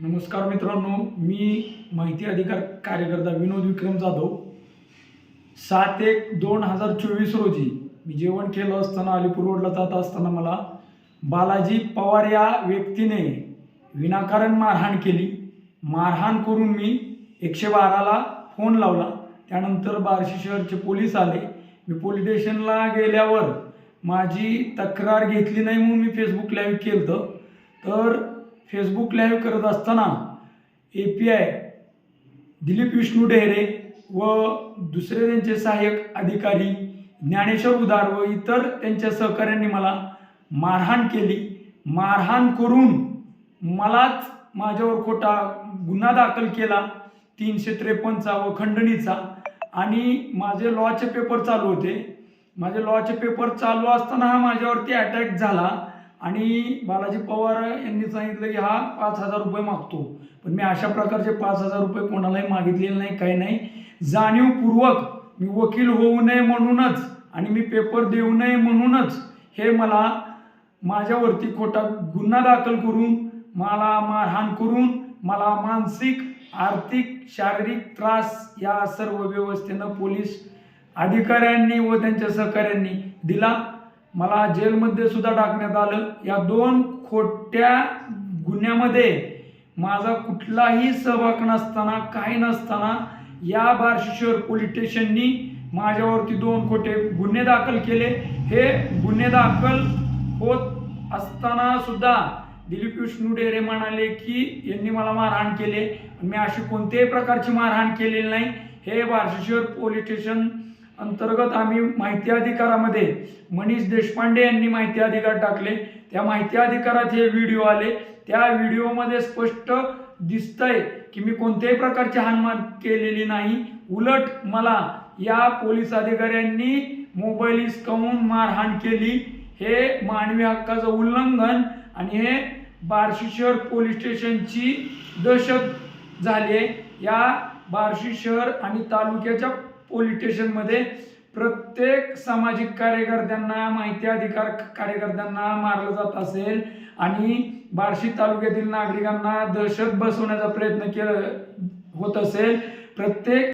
नमस्कार मित्रांनो मी माहिती अधिकार कार्यकर्ता विनोद विक्रम जाधव. सात एक दोन हजार चोवीस रोजी मी जेवण केलं असताना अलीपूर रोडला जात असताना मला बालाजी पवार या व्यक्तीने विनाकारण मारहाण केली. मारहाण करून मी एकशे बाराला फोन लावला. त्यानंतर बार्शी शहरचे पोलीस आले. मी पोलीस स्टेशनला गेल्यावर माझी तक्रार घेतली नाही म्हणून मी फेसबुक लाईव्ह केलं होतं. तर फेसबुक लाईव्ह करत असताना A P I Dilip Vishnu Dehare व दुसरे त्यांचे सहाय्यक अधिकारी ज्ञानेश्वर उदार व इतर त्यांच्या सहकाऱ्यांनी मला मारहाण केली. मारहाण करून मलाच माझ्यावर खोटा गुन्हा दाखल केला. तीनशे त्रेपन्नचा व खंडणीचा. आणि माझे लॉचे पेपर चालू होते. माझे लॉचे पेपर चालू असताना हा माझ्यावरती अटॅक झाला. आणि बालाजी पवार यांनी सांगितलं की हा पाच हजार रुपये मागतो. पण मी अशा प्रकारचे पाच हजार रुपये कोणालाही मागितलेले नाही काही नाही. जाणीवपूर्वक मी वकील होऊ नये म्हणूनच आणि मी पेपर देऊ नये म्हणूनच हे मला माझ्यावरती खोटा गुन्हा दाखल करून मला मारहाण करून मला मानसिक आर्थिक शारीरिक त्रास या सर्व व्यवस्थेनं पोलीस अधिकाऱ्यांनी व त्यांच्या सहकाऱ्यांनी दिला. मला जेलमध्ये सुद्धा टाकण्यात आलं. या दोन खोट्या गुन्ह्यामध्ये माझा कुठलाही सहभाग नसताना काही नसताना या बार्शीश्वर पोलीस स्टेशननी माझ्यावरती दोन खोटे गुन्हे दाखल केले. हे गुन्हे दाखल होत असताना सुद्धा दिलीप विष्णू डेरे म्हणाले की यांनी मला मारहाण केले. मी अशी कोणत्याही प्रकारची मारहाण केलेली नाही. हे बार्शीश्वर पोलीस स्टेशन अंतर्गत आम्ही माहिती अधिकारामध्ये मनीष देशपांडे यांनी माहिती अधिकार टाकले. त्या माहिती अधिकारात हे व्हिडिओ आले. त्या व्हिडिओमध्ये स्पष्ट दिसतंय की मी कोणत्याही प्रकारची हानमान केलेली नाही. उलट मला या पोलीस अधिकाऱ्यांनी मोबाईल हिसकावून मारहाण केली. हे मानवी हक्काचं उल्लंघन आणि हे बार्शी शहर पोलीस स्टेशनची दहशत झाली आहे. या बार्शी शहर आणि तालुक्याच्या पोलीस स्टेशनमध्ये प्रत्येक सामाजिक कार्यकर्त्यांना माहिती अधिकार कार्यकर्त्यांना मारलं जात असेल आणि बार्शी तालुक्यातील नागरिकांना दहशत बसवण्याचा प्रयत्न केला होत असेल. प्रत्येक